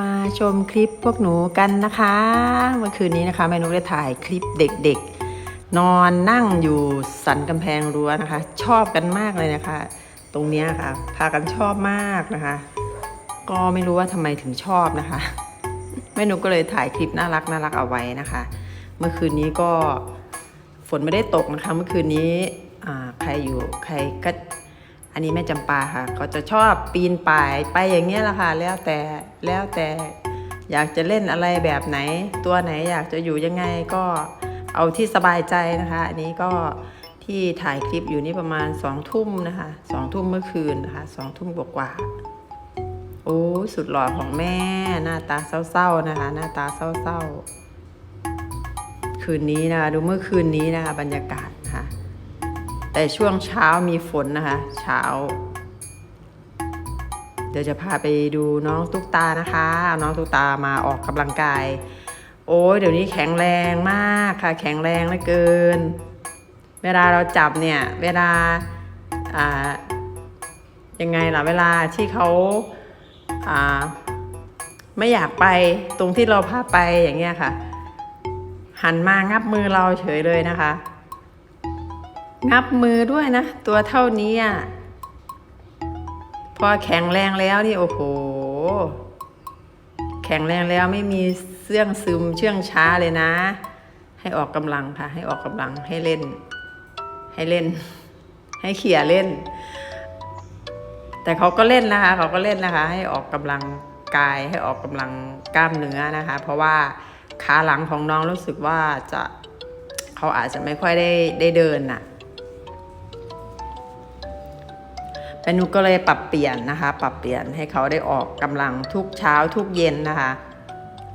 มาชมคลิปพวกหนูกันนะคะ เมื่อคืนนี้นะคะแม่นุกได้ถ่ายคลิปเด็กๆ นอนนั่งอยู่สันกำแพงรั้วนะคะ ชอบกันมากเลยนะคะ ตรงเนี้ยค่ะ พากันชอบมากนะคะ ก็ไม่รู้ว่าทำไมถึงชอบนะคะแม่นุกก็เลยถ่ายคลิปน่ารักน่ารักเอาไว้นะคะ เมื่อคืนนี้ก็ฝนไม่ได้ตกนะคะ เมื่อคืนนี้ใครอยู่ใครก็ อันนี้แม่จำปาค่ะเขาจะชอบปีนป่ายไปอย่างเงี้ยละค่ะแล้วแต่แล้วแต่อยากจะเล่นอะไรแบบไหน ตัวไหนอยากจะอยู่ยังไงก็เอาที่สบายใจนะคะ อันนี้ก็ที่ถ่ายคลิปอยู่นี่ประมาณสองทุ่มนะคะสองทุ่มเมื่อคืนนะคะสองทุ่มกว่าๆโอ้สุดหล่อของแม่หน้าตาเศร้าๆนะคะ หน้าตาเศร้าๆ คืนนี้นะคะดูเมื่อคืนนี้นะคะบรรยากาศ แต่ช่วงเช้ามีฝนนะคะ เช้า เดี๋ยวจะพาไปดูน้องตุ๊กตานะคะเอาน้องตุ๊กตามาออกกำลังกาย โอ้ยเดี๋ยวนี้แข็งแรงมากค่ะ แข็งแรงเหลือเกิน เวลาเราจับเนี่ย เวลาอ่ายังไงล่ะเวลาที่เขาอ่าไม่อยากไปตรงที่เราพาไปอย่างเงี้ยค่ะ หันมางับมือเราเฉยเลยนะคะ งับมือด้วยนะ ตัวเท่านี้อะพอแข็งแรงแล้วนี่โอ้โห แข็งแรงแล้วไม่มีเสื่องซึมเชื่องช้าเลยนะ ให้ออกกำลังค่ะ ให้ออกกำลังให้เล่น ให้เล่น ให้เขี่ยเล่น แต่เขาก็เล่นนะคะ เขาก็เล่นนะคะ ให้ออกกำลังกายให้ออกกำลังกล้ามเนื้อนะคะ เพราะว่าขาหลังของน้องรู้สึกว่าจะเขาอาจจะไม่ค่อยได้ได้เดินน่ะ แม่นุกก็เลยปรับเปลี่ยนนะคะ ปรับเปลี่ยนให้เขาได้ออกกำลังทุกเช้าทุกเย็นนะคะ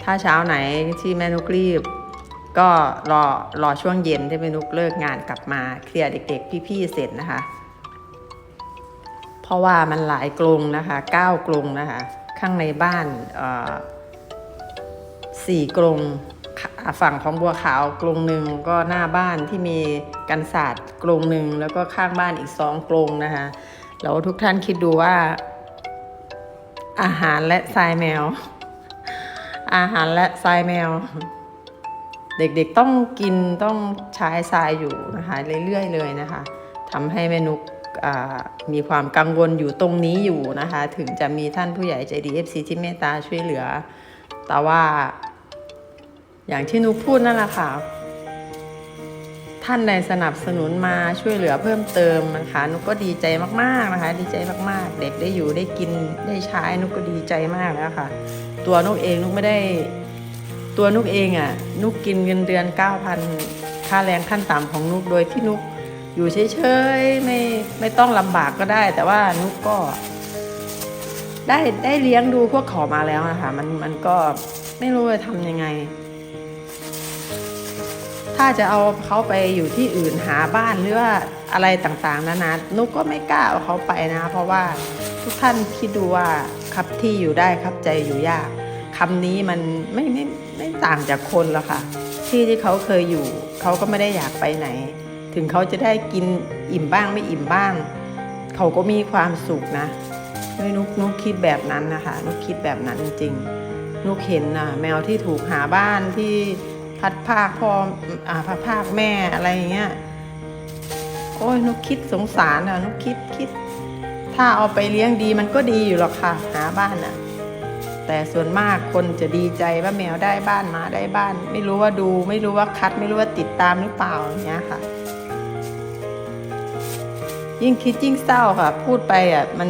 ถ้าเช้าไหนที่แม่นุกรีบ ก็รอรอช่วงเย็นที่แม่นุกเลิกงานกลับมาเคลียร์เด็กๆพี่ๆเสร็จนะคะ เพราะว่ามันหลายกรงนะคะเก้ากรงนะคะ ข้างในบ้านสี่กรงฝั่งของบัวขาวกรงหนึ่งก็หน้าบ้านที่มีกันศาสตร์กรงหนึ่งแล้วก็ข้างบ้านอีกสองกรงนะคะ แล้วทุกท่านคิดดูว่า อาหารและทรายแมว อาหารและทรายแมว เด็กๆต้องกินต้องใช้ทรายอยู่นะคะเรื่อยๆเลยนะคะทำให้แม่นุกมีความกังวลอยู่ตรงนี้อยู่นะคะ ถึงจะมีท่านผู้ใหญ่ใจดี FC ที่เมตตาช่วยเหลือ แต่ว่าอย่างที่นุกพูดนั่นแหละค่ะ ท่านใดสนับสนุนมาช่วยเหลือเพิ่มเติมนะคะนุกก็ดีใจมากๆนะคะ ดีใจมากๆ เด็กได้อยู่ได้กินได้ใช้นุกก็ดีใจมากแล้วค่ะ ตัวนุกเองนุกไม่ได้ ตัวนุกเองอะ่ะนุกกินเงินเดือน 9,000 ค่าแรงขั้นต่ำของนุกโดยที่นุกอยู่เฉยๆไม่ไม่ต้องลำบากก็ได้ แต่ว่านุกก็ ได้ได้เลี้ยงดูพวกเขามาแล้วนะคะมันมันก็ไม่รู้จะทำยังไง ถ้าจะเอาเขาไปอยู่ที่อื่นหาบ้านหรือว่าอะไรต่างๆนานานุกก็ไม่กล้าเอาเขาไปนะ เพราะว่าทุกท่านคิดดูว่าครับที่อยู่ได้ครับใจอยู่ยากคำนี้มันไม่ไม่ไม่ต่างจากคนแล้วค่ะ ที่ที่เขาเคยอยู่เขาก็ไม่ได้อยากไปไหน ถึงเขาจะได้กินอิ่มบ้างไม่อิ่มบ้าง เขาก็มีความสุขนะนุกนุกคิดแบบนั้นนะคะนุกคิดแบบนั้นจริงนุกเห็นนะแมวที่ถูกหาบ้านที่ พัดภาคพ่ออ่าพัดภาคแม่อะไรอย่างเงี้ยโอ้ยนุกคิดสงสารอะนุกคิดคิด ถ้าเอาไปเลี้ยงดีมันก็ดีอยู่หรอกค่ะ หาบ้านอะ แต่ส่วนมากคนจะดีใจว่าแมวได้บ้านหมาได้บ้าน ไม่รู้ว่าดูไม่รู้ว่าคัด ไม่รู้ว่าติดตามหรือเปล่าอย่างเงี้ยค่ะ ยิ่งคิดยิ่งเศร้าค่ะ พูดไปอะมัน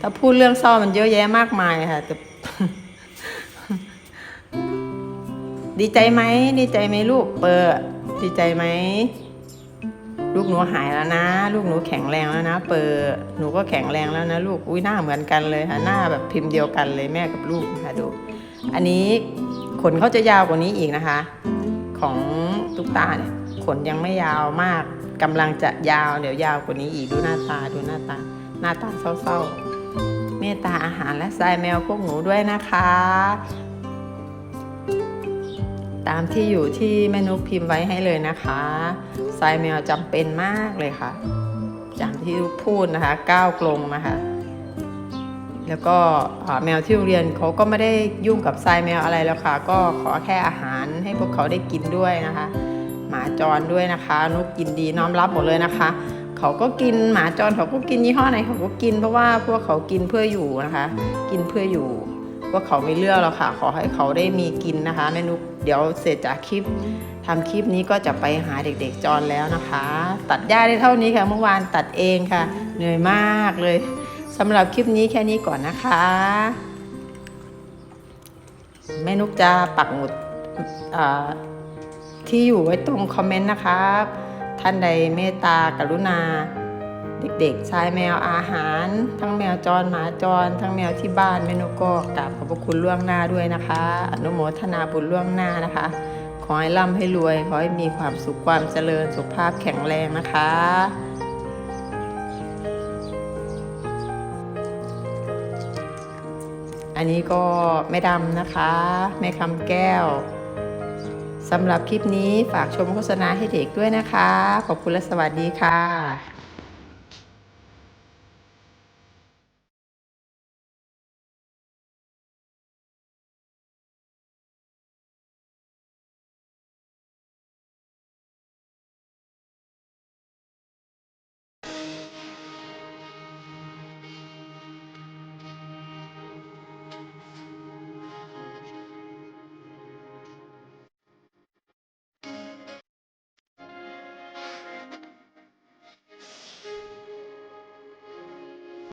ถ้าพูดเรื่องเศร้ามันเยอะแยะมากมายค่ะแต่ ดีใจไหมดีใจไหมลูกเปิด ดีใจไหมลูกหนูหายแล้วนะ ลูกหนูแข็งแรงแล้วนะ เปิดหนูก็แข็งแรงแล้วนะ ลูกอุ้ยหน้าเหมือนกันเลยค่ะหน้าแบบพิมพ์เดียวกันเลยแม่กับลูกนะคะดู อันนี้ขนเขาจะยาวกว่านี้อีกนะคะ ของตุ๊กตาเนี่ยขนยังไม่ยาวมากกำลังจะยาวเดี๋ยวยาวกว่านี้อีกดูหน้าตาดูหน้าตา หน้าตาเศร้าๆเมตตาอาหารและทรายแมวพวกหนูด้วยนะคะ ตามที่อยู่ที่แม่นุกพิมพ์ไว้ให้เลยนะคะทรายแมวจำเป็นมากเลยค่ะอย่างที่ลูกพูดนะคะก้าวกลงนะคะแล้วก็แมวที่โรงเรียนเขาก็ไม่ได้ยุ่งกับทรายแมวอะไรแล้วค่ะ ก็ขอแค่อาหารให้พวกเขาได้กินด้วยนะคะ หมาจรด้วยนะคะ นุกกินดีน้อมรับหมดเลยนะคะ เขาก็กินหมาจรเขาก็กินยี่ห้อไหนเขาก็กินเพราะว่าพวกเขากินเพื่ออยู่นะคะ กินเพื่ออยู่ วกเขาไม่เลือกหรอกค่ะ ขอให้เขาได้มีกินนะคะแม่นุกเดี๋ยวเสร็จจากคลิปทำคลิปนี้ก็จะไปหาเด็กๆจรแล้วนะคะ ตัดหญ้าได้เท่านี้ค่ะ เมื่อวานตัดเองค่ะ เหนื่อยมากเลยสำหรับคลิปนี้แค่นี้ก่อนนะคะ แม่นุกจะปักหมุดที่อยู่ไว้ตรงคอมเมนต์นะครับท่านใดเมตตากรุณา เด็กๆชายแมวอาหาร ทั้งแมวจรหมาจร ทั้งแมวที่บ้านเมนูก็กราบขอบพระคุณล่วงหน้าด้วยนะคะ อนุโมทนาบุญล่วงหน้านะคะ ขอให้ร่ำให้รวยขอให้มีความสุขความเจริญสุขภาพแข็งแรงนะคะอันนี้ก็แม่ดำนะคะ แม่คำแก้วสำหรับคลิปนี้ฝากชมโฆษณาให้เด็กด้วยนะคะ ขอบคุณและสวัสดีค่ะ